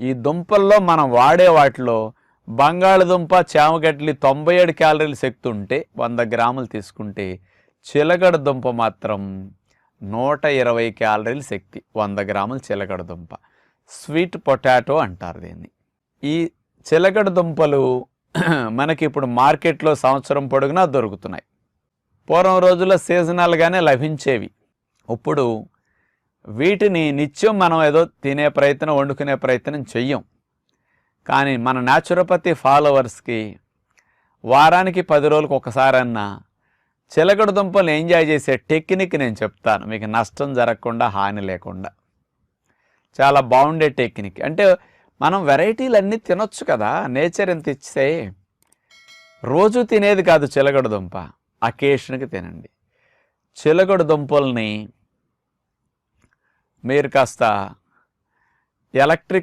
ఈ దుంపల్లో మనం వాడే వాటిలో బంగాళదుంప చామగడ్డలి తొంభై ఏడు క్యాలరీలు శక్తి ఉంటే వంద గ్రాములు తీసుకుంటే చిలకడ దుంప మాత్రం నూట ఇరవై క్యాలరీల శక్తి వంద గ్రాముల చిలకడ దుంప. స్వీట్ పొటాటో అంటారు దీన్ని. ఈ చిలకడ దుంపలు మనకి ఇప్పుడు మార్కెట్లో సంవత్సరం పొడుగునా దొరుకుతున్నాయి. పూర్వం రోజుల్లో సీజనల్గానే లభించేవి. ఇప్పుడు వీటిని నిత్యం మనం ఏదో తినే ప్రయత్నం వండుకునే ప్రయత్నం చెయ్యం. కానీ మన న్యాచురోపతి ఫాలోవర్స్కి వారానికి పది రోజులకు ఒకసారన్నా చిలకడ దుంపలు ఎంజాయ్ చేసే టెక్నిక్ నేను చెప్తాను. మీకు నష్టం జరగకుండా హాని లేకుండా. చాలా బాగుండే టెక్నిక్ అంటే మనం వెరైటీలు అన్నీ తినొచ్చు కదా. నేచర్ ఎంత ఇస్తే రోజు తినేది కాదు చిలకడ దుంప. అకేషన్కి తినండి. చిలకడ దుంపల్ని మీరు కాస్త ఎలక్ట్రిక్